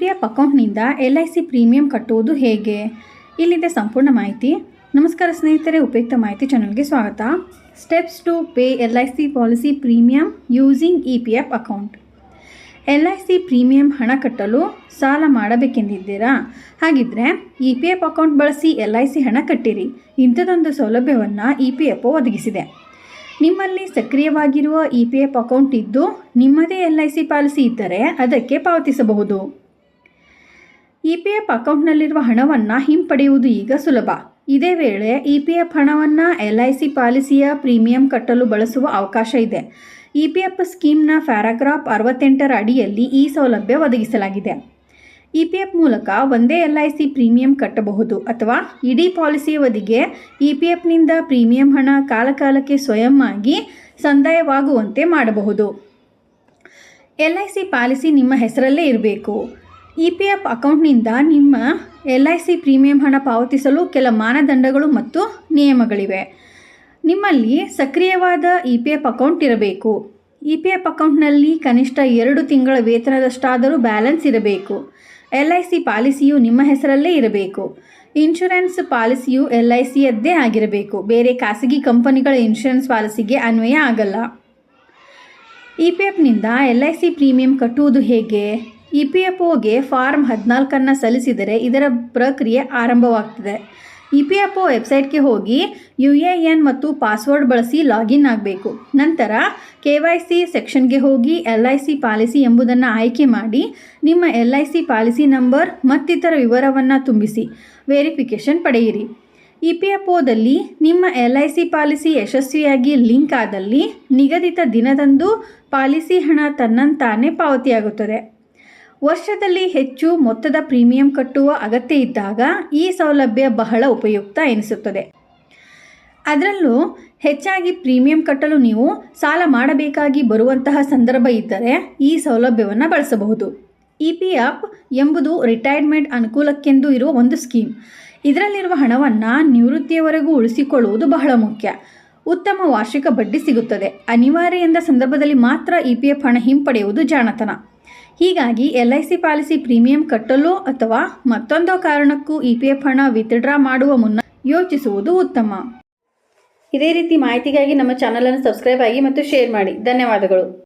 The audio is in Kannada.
ಪಿ ಎಫ್ ಅಕೌಂಟ್ನಿಂದ ಎಲ್ ಐ ಸಿ ಪ್ರೀಮಿಯಂ ಕಟ್ಟುವುದು ಹೇಗೆ? ಇಲ್ಲಿದೆ ಸಂಪೂರ್ಣ ಮಾಹಿತಿ. ನಮಸ್ಕಾರ ಸ್ನೇಹಿತರೆ, ಉಪಯುಕ್ತ ಮಾಹಿತಿ ಚಾನಲ್ಗೆ ಸ್ವಾಗತ. Steps to pay L I C policy premium using E P F account. L I C premium ಹಣ ಕಟ್ಟಲು ಸಾಲ ಮಾಡಬೇಕೆಂದಿದ್ದೀರಾ? ಹಾಗಿದ್ರೆ ಇ ಪಿ ಎಫ್ ಅಕೌಂಟ್ ಬಳಸಿ ಎಲ್ ಐ ಸಿ ಹಣ ಕಟ್ಟಿರಿ. ಇಂಥದ್ದೊಂದು ಸೌಲಭ್ಯವನ್ನು ಇ ಪಿ ಎಫ್ ಒದಗಿಸಿದೆ. ನಿಮ್ಮಲ್ಲಿ ಸಕ್ರಿಯವಾಗಿರುವ ಇ ಪಿ ಎಫ್ ಅಕೌಂಟ್ ಇದ್ದು ನಿಮ್ಮದೇ ಎಲ್ ಐ ಸಿ ಪಾಲಿಸಿ ಇದ್ದರೆ ಅದಕ್ಕೆ ಪಾವತಿಸಬಹುದು. ಇ ಪಿ ಎಫ್ ಅಕೌಂಟ್ನಲ್ಲಿರುವ ಹಣವನ್ನು ಹಿಂಪಡೆಯುವುದು ಈಗ ಸುಲಭ. ಇದೇ ವೇಳೆ ಇ ಪಿ ಎಫ್ ಹಣವನ್ನು ಎಲ್ ಐ ಸಿ ಪಾಲಿಸಿಯ ಪ್ರೀಮಿಯಂ ಕಟ್ಟಲು ಬಳಸುವ ಅವಕಾಶ ಇದೆ. ಇ ಪಿ ಎಫ್ ಸ್ಕೀಮ್ನ ಪ್ಯಾರಾಗ್ರಾಫ್ ಅರವತ್ತೆಂಟರ ಅಡಿಯಲ್ಲಿ ಈ ಸೌಲಭ್ಯ ಒದಗಿಸಲಾಗಿದೆ. ಇ ಪಿ ಎಫ್ ಮೂಲಕ ಒಂದೇ ಎಲ್ ಐ ಸಿ ಪ್ರೀಮಿಯಂ ಕಟ್ಟಬಹುದು ಅಥವಾ ಇಡೀ ಪಾಲಿಸಿ ಅವಧಿಗೆ ಇ ಪಿ ಎಫ್ನಿಂದ ಪ್ರೀಮಿಯಂ ಹಣ ಕಾಲಕಾಲಕ್ಕೆ ಸ್ವಯಂ ಆಗಿ ಸಂದಾಯವಾಗುವಂತೆ ಮಾಡಬಹುದು. ಎಲ್ ಐ ಸಿ ಪಾಲಿಸಿ ನಿಮ್ಮ ಹೆಸರಲ್ಲೇ ಇರಬೇಕು. ಇ ಪಿ ಎಫ್ ಅಕೌಂಟ್ನಿಂದ ನಿಮ್ಮ ಎಲ್ ಐ ಸಿ ಪ್ರೀಮಿಯಂ ಹಣ ಪಾವತಿಸಲು ಕೆಲ ಮಾನದಂಡಗಳು ಮತ್ತು ನಿಯಮಗಳಿವೆ. ನಿಮ್ಮಲ್ಲಿ ಸಕ್ರಿಯವಾದ ಇ ಪಿ ಎಫ್ ಅಕೌಂಟ್ ಇರಬೇಕು. ಇ ಪಿ ಎಫ್ ಅಕೌಂಟ್ನಲ್ಲಿ ಕನಿಷ್ಠ ಎರಡು ತಿಂಗಳ ವೇತನದಷ್ಟಾದರೂ ಬ್ಯಾಲೆನ್ಸ್ ಇರಬೇಕು. ಎಲ್ ಐ ಸಿ ಪಾಲಿಸಿಯು ನಿಮ್ಮ ಹೆಸರಲ್ಲೇ ಇರಬೇಕು. ಇನ್ಶೂರೆನ್ಸ್ ಪಾಲಿಸಿಯು ಎಲ್ ಐ ಸಿಯದ್ದೇ ಆಗಿರಬೇಕು. ಬೇರೆ ಖಾಸಗಿ ಕಂಪನಿಗಳ ಇನ್ಶೂರೆನ್ಸ್ ಪಾಲಿಸಿಗೆ ಅನ್ವಯ ಆಗಲ್ಲ. ಇ ಪಿ ಎಫ್ನಿಂದ ಎಲ್ ಐ ಸಿ ಪ್ರೀಮಿಯಂ ಕಟ್ಟುವುದು ಹೇಗೆ? ಇ ಪಿ ಎಫ್ ಒಗೆ ಫಾರ್ಮ್ ಹದಿನಾಲ್ಕನ್ನು ಸಲ್ಲಿಸಿದರೆ ಇದರ ಪ್ರಕ್ರಿಯೆ ಆರಂಭವಾಗ್ತದೆ. ಇ ಪಿ ಎಫ್ ಒ ವೆಬ್ಸೈಟ್ಗೆ ಹೋಗಿ ಯು ಎ ಎನ್ ಮತ್ತು ಪಾಸ್ವರ್ಡ್ ಬಳಸಿ ಲಾಗಿನ್ ಆಗಬೇಕು. ನಂತರ ಕೆ ವೈ ಸಿ ಸೆಕ್ಷನ್ಗೆ ಹೋಗಿ ಎಲ್ ಐ ಸಿ ಪಾಲಿಸಿ ಎಂಬುದನ್ನು ಆಯ್ಕೆ ಮಾಡಿ ನಿಮ್ಮ L I C policy number ಮತ್ತಿತರ ವಿವರವನ್ನು ತುಂಬಿಸಿ ವೆರಿಫಿಕೇಷನ್ ಪಡೆಯಿರಿ. ಇ ಪಿ ಎಫ್ ಒದಲ್ಲಿ ನಿಮ್ಮ ಎಲ್ ಐ ಸಿ ಪಾಲಿಸಿ ಯಶಸ್ವಿಯಾಗಿ ಲಿಂಕ್ ಆದಲ್ಲಿ ನಿಗದಿತ ದಿನದಂದು ಪಾಲಿಸಿ ಹಣ ತನ್ನಂತಾನೇ ಪಾವತಿಯಾಗುತ್ತದೆ. ವರ್ಷದಲ್ಲಿ ಹೆಚ್ಚು ಮೊತ್ತದ ಪ್ರೀಮಿಯಂ ಕಟ್ಟುವ ಅಗತ್ಯ ಇದ್ದಾಗ ಈ ಸೌಲಭ್ಯ ಬಹಳ ಉಪಯುಕ್ತ ಎನಿಸುತ್ತದೆ. ಅದರಲ್ಲೂ ಹೆಚ್ಚಾಗಿ ಪ್ರೀಮಿಯಂ ಕಟ್ಟಲು ನೀವು ಸಾಲ ಮಾಡಬೇಕಾಗಿ ಬರುವಂತಹ ಸಂದರ್ಭ ಇದ್ದರೆ ಈ ಸೌಲಭ್ಯವನ್ನು ಬಳಸಬಹುದು. ಇ ಪಿ ಎಫ್ ಎಂಬುದು ರಿಟೈರ್ಮೆಂಟ್ ಅನುಕೂಲಕ್ಕೆಂದು ಇರುವ ಒಂದು ಸ್ಕೀಮ್. ಇದರಲ್ಲಿರುವ ಹಣವನ್ನು ನಿವೃತ್ತಿಯವರೆಗೂ ಉಳಿಸಿಕೊಳ್ಳುವುದು ಬಹಳ ಮುಖ್ಯ. ಉತ್ತಮ ವಾರ್ಷಿಕ ಬಡ್ಡಿ ಸಿಗುತ್ತದೆ. ಅನಿವಾರ್ಯ ಎಂದ ಸಂದರ್ಭದಲ್ಲಿ ಮಾತ್ರ ಇ ಪಿ ಎಫ್ ಹಣ ಹಿಂಪಡೆಯುವುದು ಜಾಣತನ. ಹೀಗಾಗಿ L I C policy premium ಕಟ್ಟಲು ಅಥವಾ ಮತ್ತೊಂದು ಕಾರಣಕ್ಕೂ ಇ ಪಿ ಎಫ್ ಹಣ ವಿತ್ಡ್ರಾ ಮಾಡುವ ಮುನ್ನ ಯೋಚಿಸುವುದು ಉತ್ತಮ. ಇದೇ ರೀತಿ ಮಾಹಿತಿಗಾಗಿ ನಮ್ಮ ಚಾನಲನ್ನು ಸಬ್ಸ್ಕ್ರೈಬ್ ಆಗಿ ಮತ್ತು ಶೇರ್ ಮಾಡಿ. ಧನ್ಯವಾದಗಳು.